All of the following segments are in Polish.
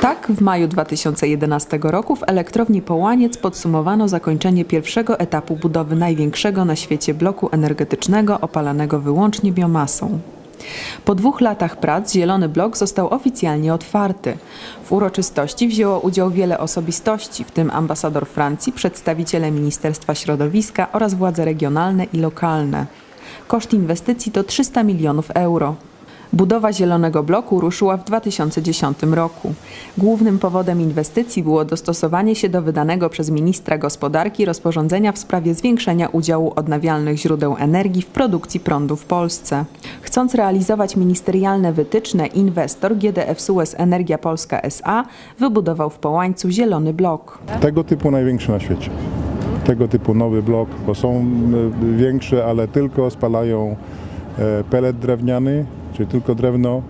Tak, w maju 2011 roku w elektrowni Połaniec podsumowano zakończenie pierwszego etapu budowy największego na świecie bloku energetycznego opalanego wyłącznie biomasą. Po dwóch latach prac zielony blok został oficjalnie otwarty. W uroczystości wzięło udział wiele osobistości, w tym ambasador Francji, przedstawiciele Ministerstwa Środowiska oraz władze regionalne i lokalne. Koszt inwestycji to 300 milionów euro. Budowa Zielonego Bloku ruszyła w 2010 roku. Głównym powodem inwestycji było dostosowanie się do wydanego przez ministra gospodarki rozporządzenia w sprawie zwiększenia udziału odnawialnych źródeł energii w produkcji prądu w Polsce. Chcąc realizować ministerialne wytyczne, inwestor GDF Suez Energia Polska SA wybudował w Połańcu Zielony Blok. Tego typu największy na świecie. Tego typu nowy blok, bo są y, większe, ale tylko spalają e, pelet drewniany, czyli tylko drewno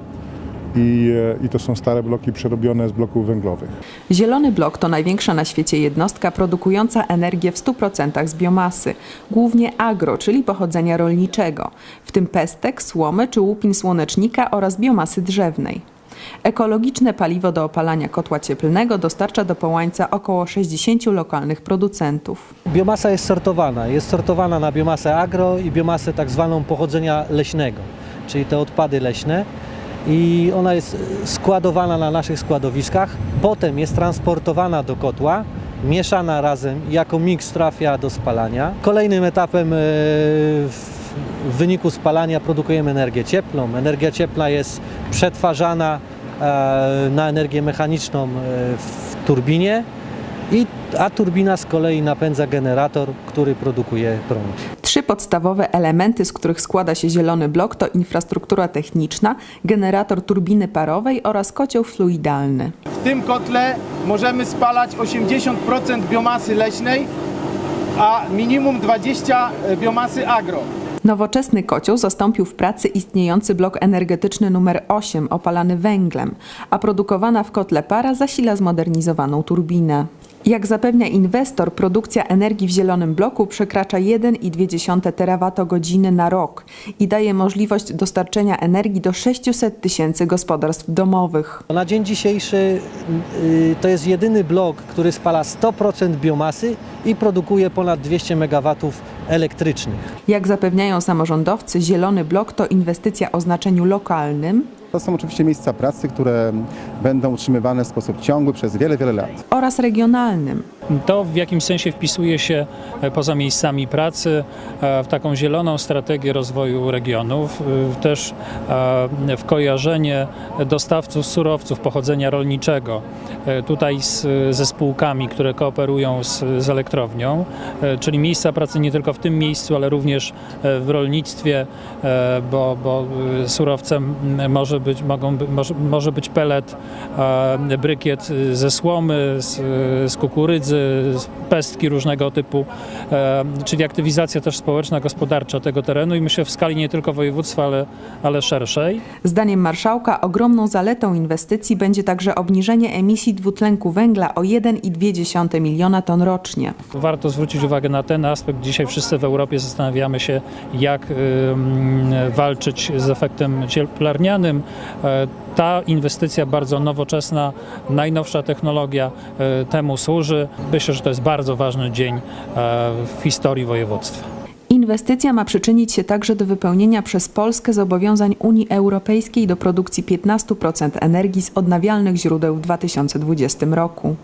i, e, i to są stare bloki przerobione z bloków węglowych. Zielony Blok to największa na świecie jednostka produkująca energię w 100% z biomasy, głównie agro, czyli pochodzenia rolniczego, w tym pestek, słomy czy łupin słonecznika oraz biomasy drzewnej. Ekologiczne paliwo do opalania kotła cieplnego dostarcza do Połańca około 60 lokalnych producentów. Biomasa jest sortowana. Jest sortowana na biomasę agro i biomasę tak zwaną pochodzenia leśnego, czyli te odpady leśne. I ona jest składowana na naszych składowiskach, potem jest transportowana do kotła, mieszana razem jako miks trafia do spalania. Kolejnym etapem e, w wyniku spalania produkujemy energię cieplną. Energia cieplna jest przetwarzana na energię mechaniczną e, w turbinie, i, a turbina z kolei napędza generator, który produkuje prąd. Trzy podstawowe elementy, z których składa się Zielony Blok to infrastruktura techniczna, generator turbiny parowej oraz kocioł fluidalny. W tym kotle możemy spalać 80% biomasy leśnej, a minimum 20 biomasy agro. Nowoczesny kocioł zastąpił w pracy istniejący blok energetyczny numer 8 opalany węglem, a produkowana w kotle para zasila zmodernizowaną turbinę. Jak zapewnia inwestor, produkcja energii w zielonym bloku przekracza 1,2 terawatogodziny na rok i daje możliwość dostarczenia energii do 600 tysięcy gospodarstw domowych. Na dzień dzisiejszy y, to jest jedyny blok, który spala 100% biomasy i produkuje ponad 200 MW elektrycznych. Jak zapewniają samorządowcy, zielony blok to inwestycja o znaczeniu lokalnym To są oczywiście miejsca pracy, które będą utrzymywane w sposób ciągły przez wiele, wiele lat. oraz regionalnym. To w jakimś sensie wpisuje się e, poza miejscami pracy e, w taką zieloną strategię rozwoju regionów, e, też w kojarzenie dostawców surowców pochodzenia rolniczego, tutaj z, ze spółkami, które kooperują z, z elektrownią, czyli miejsca pracy nie tylko w tym miejscu, ale również w rolnictwie, bo, bo surowcem może być, mogą, może, może być pelet, brykiet ze słomy, z, z kukurydzy, pestki różnego typu, e, czyli aktywizacja też społeczna, gospodarcza tego terenu i myślę w skali nie tylko województwa, ale, ale szerszej. Zdaniem marszałka ogromną zaletą inwestycji będzie także obniżenie emisji dwutlenku węgla o 1,2 miliona ton rocznie. Warto zwrócić uwagę na ten aspekt. Dzisiaj wszyscy w Europie zastanawiamy się, jak walczyć z efektem cieplarnianym. E, Ta inwestycja bardzo nowoczesna, najnowsza technologia e, temu służy. Myślę, że to jest bardzo ważny dzień e, w historii województwa. Inwestycja ma przyczynić się także do wypełnienia przez Polskę zobowiązań Unii Europejskiej do produkcji 15% energii z odnawialnych źródeł w 2020 roku.